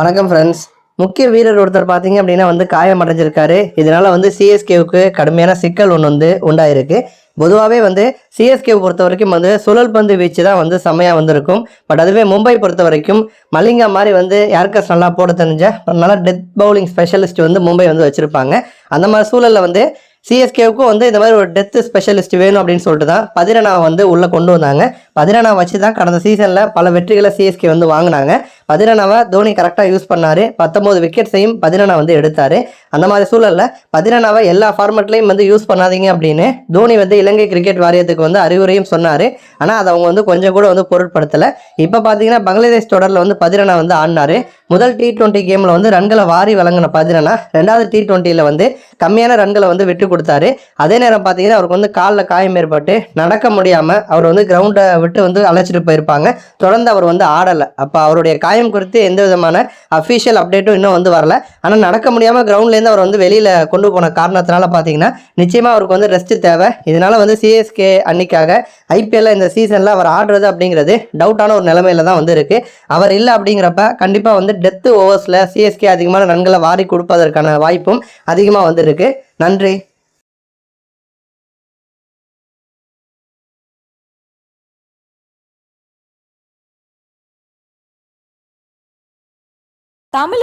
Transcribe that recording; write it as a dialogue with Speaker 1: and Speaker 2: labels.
Speaker 1: வணக்கம் ஃப்ரெண்ட்ஸ் முக்கிய வீரர் ஒருத்தர் பார்த்தீங்க அப்படின்னா வந்து காயம் அடைஞ்சிருக்காரு. இதனால வந்து சிஎஸ்கேவுக்கு கடுமையான சிக்கல் ஒன்று வந்து உண்டாயிருக்கு. பொதுவாகவே வந்து சிஎஸ்கே பொறுத்த வரைக்கும் வந்து சுழல் பந்து வீச்சு தான் வந்து செம்மையாக வந்திருக்கும். பட் அதுவே மும்பை பொறுத்த வரைக்கும் மலிங்கா மாதிரி வந்து யார்கஸ் நல்லா போட தெரிஞ்ச நல்லா டெத் பவுலிங் ஸ்பெஷலிஸ்ட் வந்து மும்பை வந்து வச்சுருப்பாங்க. அந்த மாதிரி சூழலில் வந்து சிஎஸ்கேவுக்கும் வந்து இந்த மாதிரி ஒரு டெத்து ஸ்பெஷலிஸ்ட் வேணும் அப்படின்னு சொல்லிட்டு தான் பதிரனாவை வந்து உள்ளே கொண்டு வந்தாங்க. பதிரனா வச்சு தான் கடந்த சீசனில் பல வெற்றிகளை சிஎஸ்கே வந்து வாங்கினாங்க. பதினெண்ணாவை தோனி கரெக்டாக யூஸ் பண்ணார். பத்தொம்போது விக்கெட்ஸையும் பதினெண்ணா வந்து எடுத்தார். அந்த மாதிரி சூழலில் பதினெண்ணாவை எல்லா ஃபார்மெட்லேயும் வந்து யூஸ் பண்ணாதீங்க அப்படின்னு தோனி வந்து இலங்கை கிரிக்கெட் வாரியத்துக்கு வந்து அறிவுரையும் சொன்னார். ஆனால் அதை அவங்க வந்து கொஞ்சம் கூட வந்து பொருட்படுத்தலை. இப்போ பார்த்தீங்கன்னா பங்களாதேஷ் தொடரில் வந்து பதினெண்ணா வந்து ஆடினார். முதல் டி டுவெண்ட்டி கேமில் வந்து ரன்களை வாரி வழங்கின பதிரனா ரெண்டாவது டி டுவெண்ட்டியில் வந்து கம்மியான ரன்களை வந்து விட்டு கொடுத்தாரு. அதே நேரம் பார்த்தீங்கன்னா அவருக்கு வந்து காலில் காயம் ஏற்பட்டு நடக்க முடியாமல் அவர் வந்து கிரவுண்டை விட்டு வந்து அழைச்சிட்டு போயிருப்பாங்க. தொடர்ந்து அவர் வந்து ஆடலை. அப்போ அவருடைய காயம் குறித்து எந்த விதமான அஃபிஷியல் அப்டேட்டும் இன்னும் வந்து வரல. ஆனால் நடக்க முடியாமல் கிரவுண்ட்லேருந்து அவர் வந்து வெளியில் கொண்டு போன காரணத்தினால பார்த்தீங்கன்னா நிச்சயமாக அவருக்கு வந்து ரெஸ்ட் தேவை. இதனால் வந்து சிஎஸ்கே அன்னைக்காக ஐபிஎல்ல இந்த சீசனில் அவர் ஆடுறது அப்படிங்கிறது டவுட்டான ஒரு நிலைமையில தான் வந்து இருக்குது அவர் இல்லை அப்படிங்கிறப்ப கண்டிப்பாக வந்து டெத்து ஓவர்ஸில் சிஎஸ்கே அதிகமான ரன்களை வாரி கொடுப்பதற்கான வாய்ப்பும் அதிகமாக வந்து இருக்கு நன்றி.
Speaker 2: தமிழ்